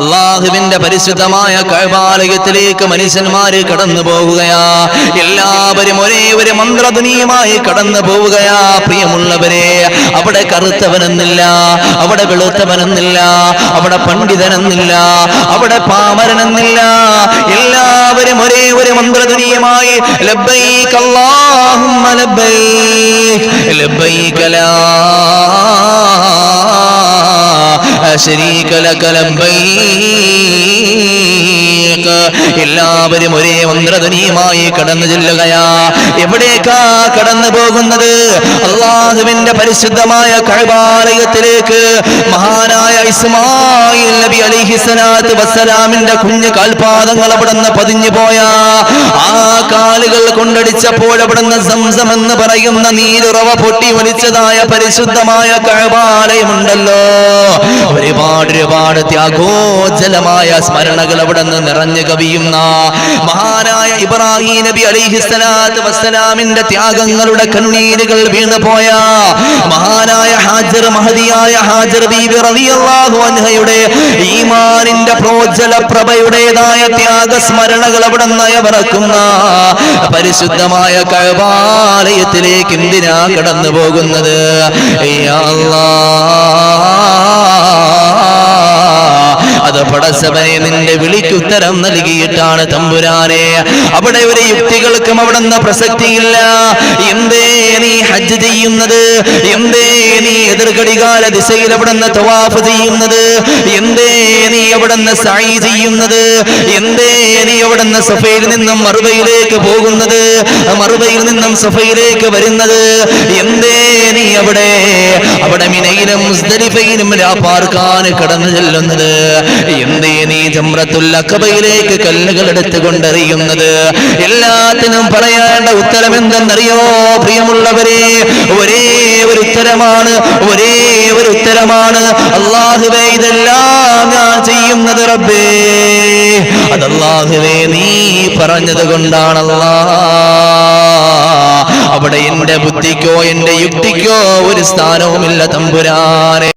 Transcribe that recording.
അള്ളാഹുവിന്റെ പരിശുദ്ധമായ കഴിവാലയത്തിലേക്ക് മനുഷ്യന്മാര് കടന്നു പോവുകയാ. എല്ലാവരും ഒരേ ഒരു മന്ത്രധുനിയുമായി കടന്നു പോവുകയാ പ്രിയമുള്ളവരെ. അവിടെ കറുത്തവനെന്നില്ല അവിടെ വെളുത്തവനെന്നില്ല അവിടെ പണ്ഡിതനെന്നില്ല അവിടെ പാമരനെന്നില്ല. എല്ലാവരും ഒരേ ഒരു മന്ത്രധുനിയുമായി ലബ്ബൈക് അല്ലാഹുമ്മ ലബ്ബൈക് ലബ്ബൈക ലാ لا شريك لك لبيك എല്ലാവരും ഒരേ മന്ത്രധ്വനിയുമായി കടന്നു ചെല്ലുകയാ. എവിടേക്കാ കടന്നു പോകുന്നത്? അള്ളാഹുവിന്റെ പരിശുദ്ധമായ കഴിവാലയത്തിലേക്ക് മഹാനായ ഇസ്മായിൽ നബി അലിഹിസനാത്ത് വസ്സലാമിന്റെ കുഞ്ഞു കാൽപാദങ്ങൾ അവിടുന്ന് പതിഞ്ഞു പോയ. ആ കാലുകൾ കൊണ്ടടിച്ചപ്പോൾ അവിടുന്ന് സംസം എന്ന് പറയുന്ന നീരുറവ പൊട്ടി ഒലിച്ചതായ പരിശുദ്ധമായ കഴിവാലയമുണ്ടല്ലോ ഒരുപാട് ഒരുപാട് ത്യാഗോജലമായ സ്മരണകൾ അവിടെ നിന്ന് നിറഞ്ഞു കവിയുന്ന മഹാനായ ഇബ്രാഹിം നബി അലിഹിസ്സലാത്ത് വസ്സലാമിന്റെ ത്യാഗങ്ങളുടെ കണ്ണീരുകൾ വീണു പോയ മഹാനായ ഹാജർ മഹതിയായ ഹാജർ ബീബി റളിയല്ലാഹു അൻഹയുടെ ഈമാനിന്റെ പ്രോജ്വല പ്രഭയുടേതായ ത്യാഗ സ്മരണകൾ അവിടെ നയവിറക്കുന്ന പരിശുദ്ധമായ കഴവാലയത്തിലേക്ക് എന്തിനാ കടന്നു പോകുന്നത് അല്ലാഹ് പടസവനെ നിന്റെ വിളിക്കുത്തരം നൽകിയിട്ടാണ് തമ്പുരാനെ. അവിടെ ഒരു യുക്തികൾക്കും അവിടെ നിന്ന് പ്രസക്തിയില്ല. എന്തേ നീ ഹജ്ജ് ചെയ്യുന്നത്? എന്തേ നീ എതിർഘടികാല ദിശയിൽ അവിടെ നിന്ന് തവാഫ് ചെയ്യുന്നത്? എന്തേ നീ അവിടെ നിന്ന് സായി ചെയ്യുന്നത്? എന്തേ നീ അവിടെ സഫയിൽ നിന്നും മറുവയിലേക്ക് പോകുന്നത്? മറുവയിൽ നിന്നും സഫയിലേക്ക് വരുന്നത് എന്തേ നീ അവിടെ? അവിടെ മിനയിലും മുസ്ദലിഫയിലും രാപ്പാർക്കാൻ കടന്നു ചെല്ലുന്നത്. എന്തേ നീ ജമ്രത്തുൽ അക്കബയിലേക്ക് കല്ലുകൾ എടുത്തുകൊണ്ടെറിയുന്നത്? എല്ലാത്തിനും പറയേണ്ട ഉത്തരം എന്തെന്നറിയോ? പ്രിയമുള്ളവരെ ഒരേ ഒരു ഉത്തരമാണ് ഒരേ ഒരു ഉത്തരമാണ്. അള്ളാഹുവേ ഇതെല്ലാം ഞാൻ ചെയ്യുന്നത് റബ്ബേ. അത് അള്ളാഹുവേ നീ പറഞ്ഞത് കൊണ്ടാണല്ലാ. അവിടെ എന്റെ ബുദ്ധിക്കോ എന്റെ യുക്തിക്കോ ഒരു സ്ഥാനവുമില്ല തമ്പുരാനെ.